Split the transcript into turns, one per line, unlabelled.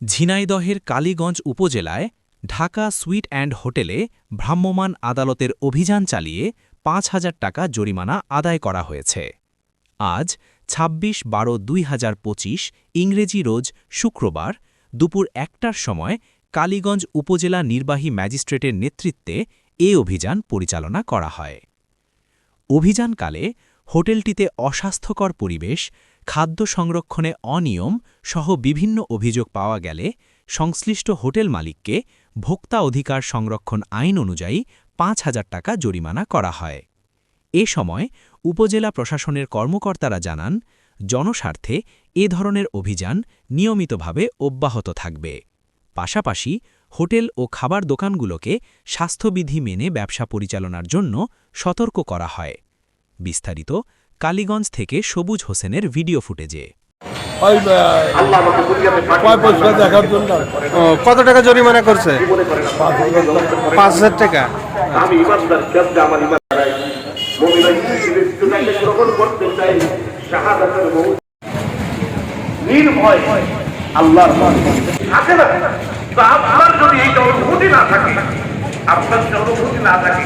ঝিনাইদহের কালীগঞ্জ উপজেলায় Dhaka sweet and হোটেলে ভ্রাম্যমাণ আদালতের অভিযান চালিয়ে পাঁচ হাজার টাকা জরিমানা আদায় করা হয়েছে। আজ ২৬ বারো দুই হাজার ইংরেজি রোজ শুক্রবার দুপুর একটার সময় কালীগঞ্জ উপজেলা নির্বাহী ম্যাজিস্ট্রেটের নেতৃত্বে এ অভিযান পরিচালনা করা হয়। অভিযানকালে হোটেলটিতে অস্বাস্থ্যকর পরিবেশ খাদ্য সংরক্ষণে অনিয়ম সহ বিভিন্ন অভিযোগ পাওয়া গেলে সংশ্লিষ্ট হোটেল মালিককে ভোক্তা অধিকার সংরক্ষণ আইন অনুযায়ী পাঁচ হাজার টাকা জরিমানা করা হয়। এ সময় উপজেলা প্রশাসনের কর্মকর্তারা জানান, জনস্বার্থে এ ধরনের অভিযান নিয়মিতভাবে অব্যাহত থাকবে। পাশাপাশি হোটেল ও খাবার দোকানগুলোকে স্বাস্থ্যবিধি মেনে ব্যবসা পরিচালনার জন্য সতর্ক করা হয়। বিস্তারিত কালীগঞ্জ থেকে সবুজ হোসেনের ভিডিও ফুটেজে।
কত টাকা জরিমানা করছে? পাঁচ হাজার টাকা।
নির্ভয় আল্লাহর। না। তো আপনার যদি এই অনুভূতি না থাকে আপনার অনুভূতি না থাকে